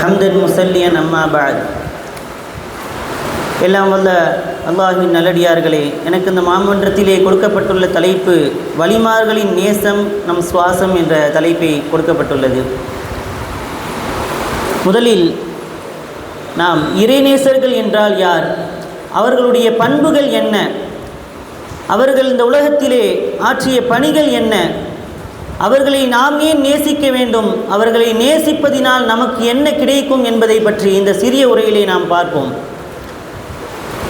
ஹம்தன் முசல்லியன் அம்மா பாத் எல்லாம் வல்ல அல்லாஹின் நல்லடியார்களே எனக்கு இந்த மாமன்றத்திலே கொடுக்கப்பட்டுள்ள தலைப்பு வலிமார்களின் நேசம் நம் சுவாசம் என்ற தலைப்பை கொடுக்கப்பட்டுள்ளது. முதலில் நாம் இறைநேசர்கள் என்றால் யார்? அவர்களுடைய பண்புகள் என்ன? அவர்கள் இந்த உலகத்திலே ஆற்றிய பணிகள் என்ன? அவர்களை நாம் ஏன் நேசிக்க வேண்டும்? அவர்களை நேசிப்பதினால் நமக்கு என்ன கிடைக்கும் என்பதை பற்றி இந்த சிறிய உரையிலே நாம் பார்ப்போம்.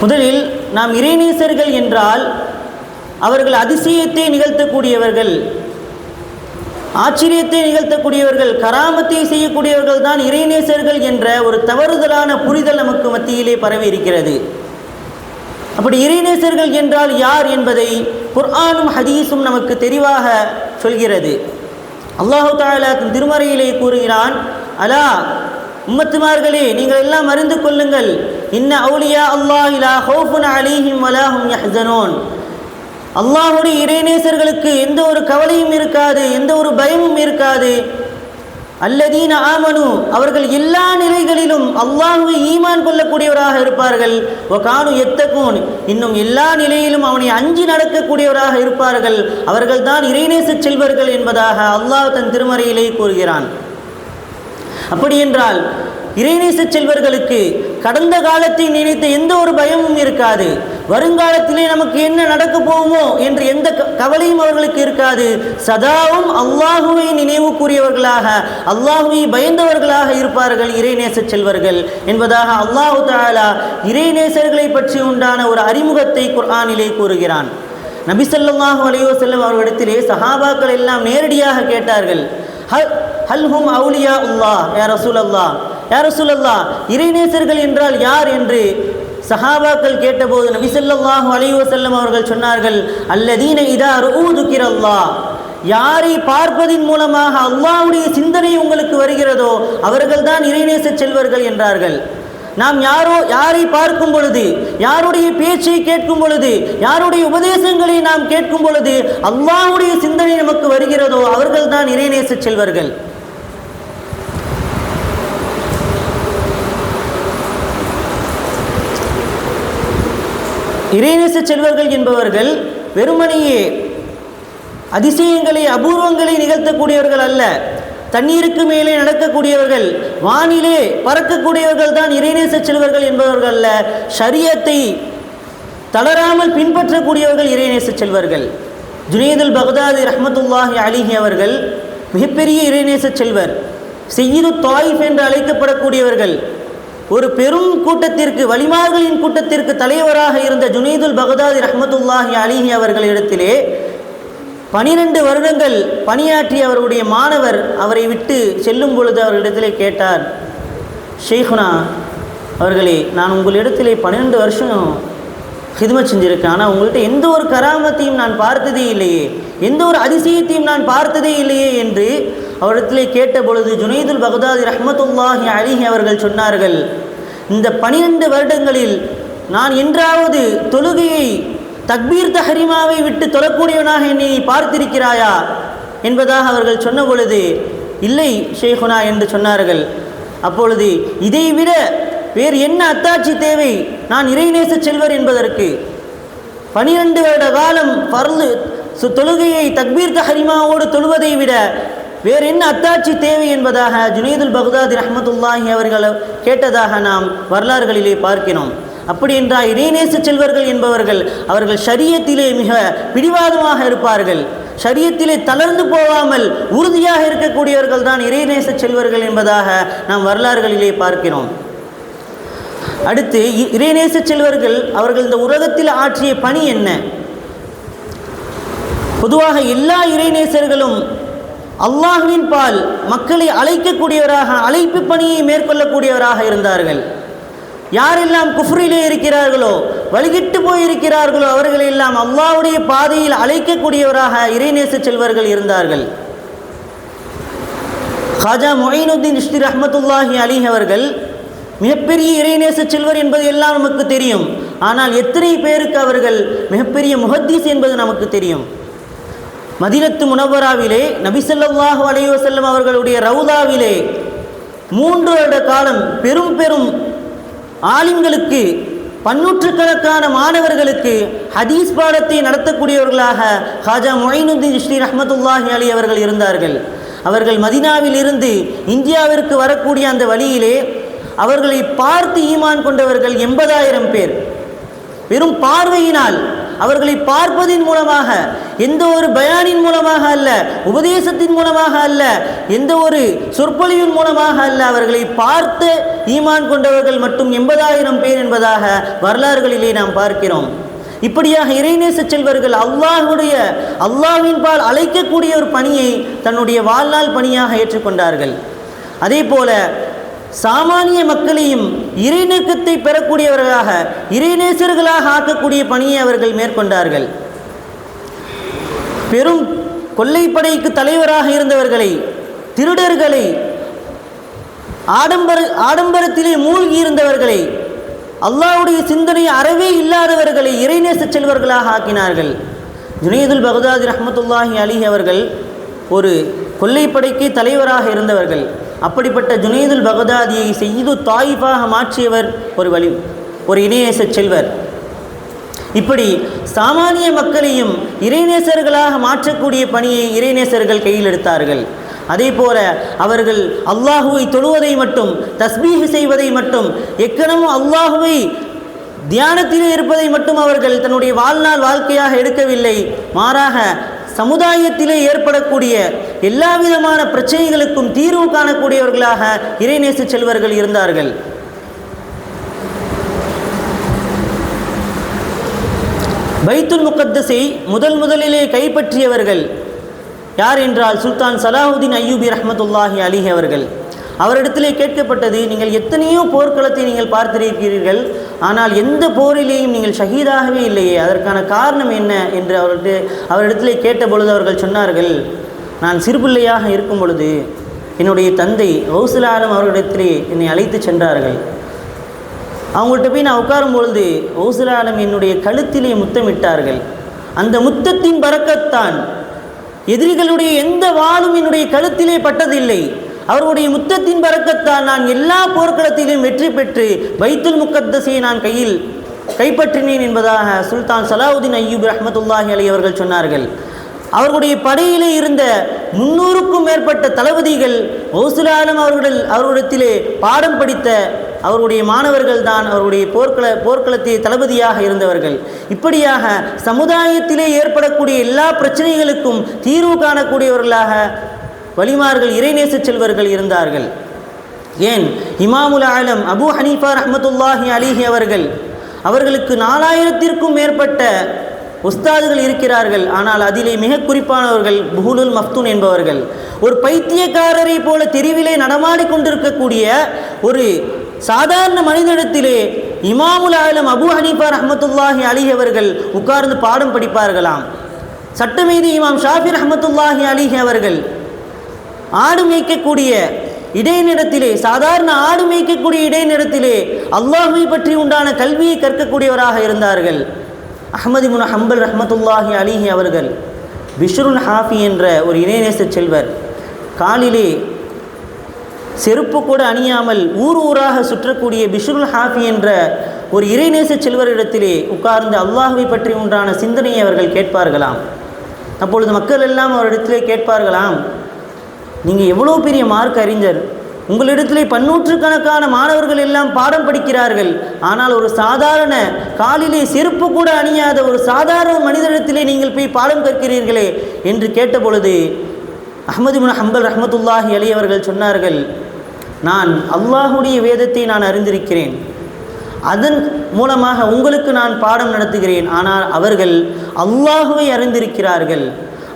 முதலில் நாம் இறைநேசர்கள் என்றால் அவர்கள் அதிசயத்தை நிகழ்த்தக்கூடியவர்கள் ஆச்சரியத்தை நிகழ்த்தக்கூடியவர்கள் கராமத்தை செய்யக்கூடியவர்கள் தான் இறைநேசர்கள் என்ற ஒரு தவறுதலான புரிதல் நமக்கு மத்தியிலே பரவி இருக்கிறது அப்படி இறைநேசர்கள் என்றால் யார் என்பதை குர்ஆனும் ஹதீஸும் நமக்கு தெளிவாக சொல்கிறது. அல்லாஹு தாலா தன் திருமறையிலே கூறுகிறான் அலா உம்மத்துமார்களே நீங்கள் எல்லாம் அறிந்து கொள்ளுங்கள். இன்ன அவுலியா அல்லாஹ் இலா ஹோஃபுன் அலிஹிம் வலாஹும் யஹ்சனூன். அல்லாஹுடைய இறைநேசர்களுக்கு எந்த ஒரு கவலையும் இருக்காது எந்த ஒரு பயமும் இருக்காது. அல்லதீன ஆமனு அவர்கள் எல்லா நிலைகளிலும் அல்லாஹுவை ஈமான் கொள்ளக்கூடியவராக இருப்பார்கள். ஓ கானு எத்தகூன் இன்னும் எல்லா நிலையிலும் அவனை அஞ்சி நடக்கக்கூடியவராக இருப்பார்கள். அவர்கள்தான் இறைநேச செல்வர்கள் என்பதாக அல்லாஹ் தன் திருமறையிலே கூறுகிறான். அப்படி என்றால் இறைநேச செல்வர்களுக்கு கடந்த காலத்தை நினைத்த எந்த ஒரு பயமும் இருக்காது. வருங்காலத்திலே நமக்கு என்ன நடக்க போகுமோ என்று எந்த க- கவலையும் அவர்களுக்கு இருக்காது. சதாவும் அல்லாஹுவை நினைவு கூறியவர்களாக அல்லாஹுவை பயந்தவர்களாக இருப்பார்கள் இறைநேச செல்வர்கள் என்பதாக அல்லாஹு தாலா இறைநேசர்களை பற்றி உண்டான ஒரு அறிமுகத்தை குர்ஆனிலே கூறுகிறான். நபிசல்லாஹு அலையோ செல்லும் அவர்களிடத்திலே சஹாபாக்கள் எல்லாம் நேரடியாக கேட்டார்கள் ஹல் ஹல் ஹும் அவுலியா உல்லா யா ரசூல் அல்லாஹ் யா சொல்லல்லா இறைநேசர்கள் என்றால் யார்? என்று சஹாபாக்கள் கேட்டபோது நபி ஸல்லல்லாஹு அலைஹி செல்லம் அவர்கள் சொன்னார்கள் அல்லதீன இதா ரூதுக்கிரல்லாஹ் யாரை பார்ப்பதின் மூலமாக அல்லாவுடைய சிந்தனை உங்களுக்கு வருகிறதோ அவர்கள்தான் இறைநேச செல்வர்கள் என்றார்கள். நாம் யாரோ யாரை பார்க்கும் பொழுது யாருடைய பேச்சை கேட்கும் பொழுது யாருடைய உபதேசங்களை நாம் கேட்கும் பொழுது அல்லாவுடைய சிந்தனை நமக்கு வருகிறதோ அவர்கள்தான் இறைநேச செல்வர்கள். இறைநேச செல்வர்கள் என்பவர்கள் வெறுமனையே அதிசயங்களை அபூர்வங்களை நிகழ்த்தக்கூடியவர்கள் அல்ல. தண்ணீருக்கு மேலே நடக்கக்கூடியவர்கள் வானிலே பறக்கக்கூடியவர்கள் தான் இறைநேச செல்வர்கள் என்பவர்கள் அல்ல. ஷரியத்தை தளராமல் பின்பற்றக்கூடியவர்கள் இறைநேச செல்வர்கள். ஜுனேதுல் பகதாதி ரஹமத்துல்லாஹி அலிஹி அவர்கள் மிகப்பெரிய இறைநேச செல்வர். செய்யுது தாயிஃப் என்று அழைக்கப்படக்கூடியவர்கள். ஒரு பெரும் கூட்டத்திற்கு வலிமார்களின் கூட்டத்திற்கு தலைவராக இருந்த ஜுனைதுல் பகதாதி ரஹ்மத்துல்லாஹி அலிஹி அவர்களிடத்திலே பனிரெண்டு வருடங்கள் பணியாற்றிய அவருடைய மாணவர் அவரை விட்டு செல்லும் பொழுது அவரிடத்திலே கேட்டார் ஷேகுனா அவர்களே நான் உங்களிடத்திலே பன்னிரெண்டு வருஷம் ஹிதுமை செஞ்சுருக்கேன். ஆனால் உங்கள்கிட்ட எந்த ஒரு கராமத்தையும் நான் பார்த்ததே இல்லையே. எந்த ஒரு அதிசயத்தையும் நான் பார்த்ததே இல்லையே என்று அவரிடத்திலே கேட்ட பொழுது ஜுனைதுல் பகதாதி ரஹமத்துல்லாஹி அலிஹி அவர்கள் சொன்னார்கள் இந்த பனிரெண்டு வருடங்களில் நான் என்றாவது தொழுகையை தக்பீர் தஹரிமாவை விட்டு தொழக்கூடியவனாக என்னை பார்த்திருக்கிறாயா என்பதாக அவர்கள் சொன்ன பொழுது இல்லை ஷேகுனா என்று சொன்னார்கள். அப்பொழுது இதைவிட வேறு என்ன அத்தாட்சி தேவை? நான் இறைநேச செல்வர் என்பதற்கு. பனிரெண்டு வருட காலம் பர்லு சு- தொழுகையை தக்பீர் தஹரிமாவோடு தொழுவதை விட வேறு என்ன அத்தாட்சி தேவை என்பதாக ஜுனைதுல் பகுதாதி ரஹ்மத்துல்லாஹி அவர்கள் கேட்டதாக நாம் வரலாறுகளிலே பார்க்கிறோம். அப்படி என்றால் இறைநேச செல்வர்கள் என்பவர்கள் அவர்கள் சரியத்திலே மிக பிடிவாதமாக இருப்பார்கள். சரியத்திலே தளர்ந்து போகாமல் உறுதியாக இருக்கக்கூடியவர்கள் தான் இறைநேச செல்வர்கள் என்பதாக நாம் வரலாறுகளிலே பார்க்கிறோம். அடுத்து இ- இறைநேச செல்வர்கள் அவர்கள் இந்த உலகத்தில் ஆற்றிய பணி என்ன? பொதுவாக எல்லா இறைநேசர்களும் அல்லாஹுவின் பால் மக்களை அழைக்கக்கூடியவராக அழைப்பு பணியை மேற்கொள்ளக்கூடியவராக இருந்தார்கள். யாரெல்லாம் குஃப்ரிலே இருக்கிறார்களோ வழிகிட்டு போயிருக்கிறார்களோ அவர்கள் எல்லாம் அல்லாஹ்வுடைய பாதையில் அழைக்கக்கூடியவராக இறைநேச செல்வர்கள் இருந்தார்கள். ஹாஜா மொயினுddin இஷ்தி ரஹமத்துல்லாஹி அலி அவர்கள் மிகப்பெரிய இறைநேச செல்வர் என்பது எல்லாம் நமக்கு தெரியும். ஆனால் எத்தனை பேருக்கு அவர்கள் மிகப்பெரிய முகத்தீஸ் என்பது நமக்கு தெரியும்? மதினத்து முனவராவிலே நபிசல்லாஹு அலைஹி அவர்களுடைய ரவுதாவிலே மூன்று வருட காலம் பெரும் பெரும் ஆலிம்களுக்கு பன்னூற்றுக்கணக்கான மாணவர்களுக்கு ஹதீஸ் பாடத்தை நடத்தக்கூடியவர்களாக ஹாஜா மொயினுddin ஸ்ரீ ரஹமதுல்லாஹி அலி அவர்கள் இருந்தார்கள். அவர்கள் மதினாவில் இருந்து இந்தியாவிற்கு வரக்கூடிய அந்த வழியிலே அவர்களை பார்த்து ஈமான் கொண்டவர்கள் எண்பதாயிரம் பேர். வெறும் பார்வையினால் அவர்களை பார்ப்பதின் மூலமாக எந்த ஒரு பயானின் மூலமாக அல்ல உபதேசத்தின் மூலமாக அல்ல எந்த ஒரு சொற்பொழிவின் மூலமாக அல்ல அவர்களை பார்த்து ஈமான் கொண்டவர்கள் மட்டும் எண்பதாயிரம் பேர் என்பதாக வரலாறுகளிலே நாம் பார்க்கிறோம். இப்படியாக இறைநேச செல்வர்கள் அல்லாஹுடைய அல்லாஹின் பால் அழைக்கக்கூடிய ஒரு பணியை தன்னுடைய வாழ்நாள் பணியாக ஏற்றுக்கொண்டார்கள். அதே போல சாமானிய மக்களையும் இறைநேக்கத்தை பெறக்கூடியவர்களாக இறைநேசர்களாக ஆக்கக்கூடிய பணியை அவர்கள் மேற்கொண்டார்கள். பெரும் கொள்ளைப்படைக்கு தலைவராக இருந்தவர்களை திருடர்களை ஆடம்பர ஆடம்பரத்திலே மூழ்கி இருந்தவர்களை அல்லாவுடைய சிந்தனை அறவே இல்லாதவர்களை இறைநேச செல்வர்களாக ஆக்கினார்கள். ஜுனேதுல் பகதாதி ரஹமத்துல்லாஹி அலி அவர்கள் ஒரு கொள்ளைப்படைக்கு தலைவராக இருந்தவர்கள். அப்படிப்பட்ட ஜுனைதுல் பகதாதியை செய்து தாயிஃபாக மாற்றியவர் ஒரு வழி ஒரு இணையேச செல்வர். இப்படி சாமானிய மக்களையும் இறைநேசர்களாக மாற்றக்கூடிய பணியை இறைநேசர்கள் கையில் எடுத்தார்கள். அதே போல அவர்கள் அல்லாஹுவை தொழுவதை மட்டும் தஸ்பீஹ் செய்வதை மட்டும் எக்கனமும் அல்லாஹுவை தியானத்திலே இருப்பதை மட்டும் அவர்கள் தன்னுடைய வாழ்நாள் வாழ்க்கையாக எடுக்கவில்லை. மாறாக சமுதாயத்திலே ஏற்படக்கூடிய எல்லா விதமான பிரச்சனைகளுக்கும் தீர்வு காணக்கூடியவர்களாக இறைநேச செல்வர்கள் இருந்தார்கள். பைத்துல் முகத்தஸை முதல் முதலிலே கைப்பற்றியவர்கள் யார் என்றால் சுல்தான் சலாஹுதீன் ஐயூபி ரஹமத்துல்லாஹி அலிஹி அவர்கள். அவரிடத்திலே கேட்கப்பட்டது நீங்கள் எத்தனையோ போர்க்களத்தை நீங்கள் பார்த்திருக்கிறீர்கள் ஆனால் எந்த போரிலேயும் நீங்கள் ஷஹீதாகவே இல்லையே. அதற்கான காரணம் என்ன என்று அவர்கிட்ட அவரிடத்திலே கேட்ட பொழுது அவர்கள் சொன்னார்கள் நான் சிறுபிள்ளையாக இருக்கும் பொழுது என்னுடைய தந்தை கௌசுல் அவர்களிடத்திலே என்னை அழைத்து சென்றார்கள். அவங்கள்ட்ட போய் நான் உட்காரும் பொழுது கௌசுல் என்னுடைய கழுத்திலே முத்தமிட்டார்கள். அந்த முத்தத்தின் பறக்கத்தான் எதிரிகளுடைய எந்த வாளும் என்னுடைய கழுத்திலே பட்டதில்லை. அவருடைய முத்தத்தின் பறக்கத்தால் நான் எல்லா போர்க்களத்திலும் வெற்றி பெற்று வைத்துல் முக்கத்தஸை நான் கையில் கைப்பற்றினேன் என்பதாக சுல்தான் சலாவுதீன் ஐயூப் ரஹமத்துல்லாஹி அலி அவர்கள் சொன்னார்கள். அவர்களுடைய படையிலே இருந்த முன்னூறுக்கும் மேற்பட்ட தளபதிகள் ஓசுலாலம் அவர்கள் அவர்களிடத்திலே பாடம் படித்த அவருடைய மாணவர்கள் தான் அவருடைய போர்க்கள போர்க்களத்தை தளபதியாக இருந்தவர்கள். இப்படியாக சமுதாயத்திலே ஏற்படக்கூடிய எல்லா பிரச்சனைகளுக்கும் தீர்வு காணக்கூடியவர்களாக வலிமார்கள் இறைநேச செல்வர்கள் இருந்தார்கள். ஏன்? இமாமுல் ஆலம் அபு ஹனீஃபா ரஹமத்துல்லாஹி அலிஹி அவர்கள் அவர்களுக்கு நாலாயிரத்திற்கும் மேற்பட்ட உஸ்தாதுகள் இருக்கிறார்கள். ஆனால் அதிலே மிக குறிப்பானவர்கள் புகுலுல் மஃப்தூன் என்பவர்கள். ஒரு பைத்தியக்காரரை போல தெருவிலே நடமாடிக்கொண்டிருக்கக்கூடிய ஒரு சாதாரண மனிதனிடத்திலே இமாமுல் ஆலம் அபு ஹனீஃபா ரஹமத்துல்லாஹி அலிஹி அவர்கள் உட்கார்ந்து பாடம் படிப்பார்களாம். சட்டமீதி இமாம் ஷாஃபி ரஹமத்துல்லாஹி அலிஹி அவர்கள் ஆடு மேய்க்கக்கூடிய இடைநிலத்திலே சாதாரண ஆடு மேய்க்கக்கூடிய இடைநிலத்திலே அல்லாஹை பற்றி உண்டான கல்வியை கற்கக்கூடியவராக இருந்தார்கள். அஹமது முன் ஹம்பல் ரஹமத்துல்லாஹி அலிஹி அவர்கள் பிஷ்ருல் ஹாஃபி என்ற ஒரு இணைநேச செல்வர் காலிலே செருப்பு கூட அணியாமல் ஊர் ஊராக சுற்றக்கூடிய பிஷ்ருல் ஹாஃபி என்ற ஒரு இறைநேச செல்வரிடத்திலே உட்கார்ந்து அல்லாஹுவை பற்றி உண்டான சிந்தனையை அவர்கள் கேட்பார்களாம். அப்பொழுது மக்கள் எல்லாம் அவரிடத்திலே கேட்பார்களாம் நீங்கள் எவ்வளோ பெரிய மார்க் அறிஞர்? உங்களிடத்திலே பன்னூற்றுக்கணக்கான மாணவர்கள் எல்லாம் பாடம் படிக்கிறார்கள். ஆனால் ஒரு சாதாரண காலிலே செருப்பு கூட அணியாத ஒரு சாதாரண மனிதனிடத்திலே நீங்கள் போய் பாடம் கற்கிறீர்களே என்று கேட்டபொழுது அஹமது முன் ஹம்பல் ரஹமத்துல்லாஹி அலி அவர்கள் சொன்னார்கள் நான் அல்லாஹுடைய வேதத்தை நான் அறிந்திருக்கிறேன். அதன் மூலமாக உங்களுக்கு நான் பாடம் நடத்துகிறேன். ஆனால் அவர்கள் அல்லாஹுவை அறிந்திருக்கிறார்கள்.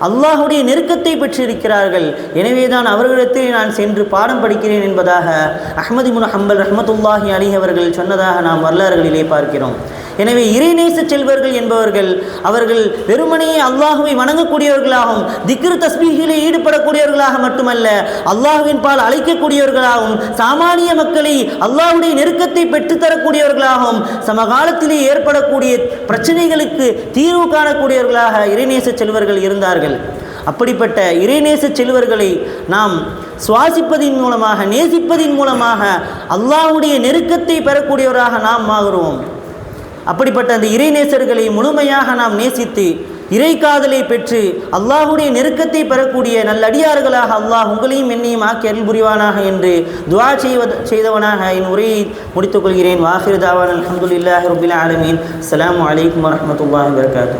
அல்லாஹுடைய நெருக்கத்தை பெற்றிருக்கிறார்கள். எனவே தான் அவர்களிடத்தில் நான் சென்று பாடம் படிக்கிறேன் என்பதாக அஹ்மதி முன் ஹம்பல் ரஹமத்துல்லாஹி அலி அவர்கள் சொன்னதாக நாம் வரலாறுகளிலே பார்க்கிறோம். எனவே இறைநேச செல்வர்கள் என்பவர்கள் அவர்கள் வெறுமனையே அல்லாஹுவை வணங்கக்கூடியவர்களாகவும் திக்ரு தஸ்பீகிலே ஈடுபடக்கூடியவர்களாக மட்டுமல்ல அல்லாஹுவின் பால் அழைக்கக்கூடியவர்களாகவும் சாமானிய மக்களை அல்லாஹுடைய நெருக்கத்தை பெற்றுத்தரக்கூடியவர்களாகவும் சமகாலத்திலே ஏற்படக்கூடிய பிரச்சனைகளுக்கு தீர்வு காணக்கூடியவர்களாக இறைநேச செல்வர்கள் இருந்தார்கள். அப்படிப்பட்ட இறைநேச செல்வர்களை நாம் சுவாசிப்பதின் மூலமாக நேசிப்பதின் மூலமாக அல்லாஹ்வுடைய நெருக்கத்தை பெறக்கூடியவராக நாம் ஆகிறோம் அப்படிப்பட்ட அந்த இறைநேசர்களை முழுமையாக நாம் நேசித்து இறை காதலை பெற்று அல்லாஹுடைய நெருக்கத்தை பெறக்கூடிய நல்லடியார்களாக அல்லாஹ் உங்களையும் என்னையும் ஆக்கி அருள் புரிவானாக என்று துவா செய்வத செய்தவனாக என் உரையை முடித்துக் கொள்கிறேன். வாஹிர் தாவான். அலமதுல்லாஹ் ரபில் ஆலமீன். அலாம் வலைக்கம் வரஹ்மத்துல்லாஹி வரகாத்து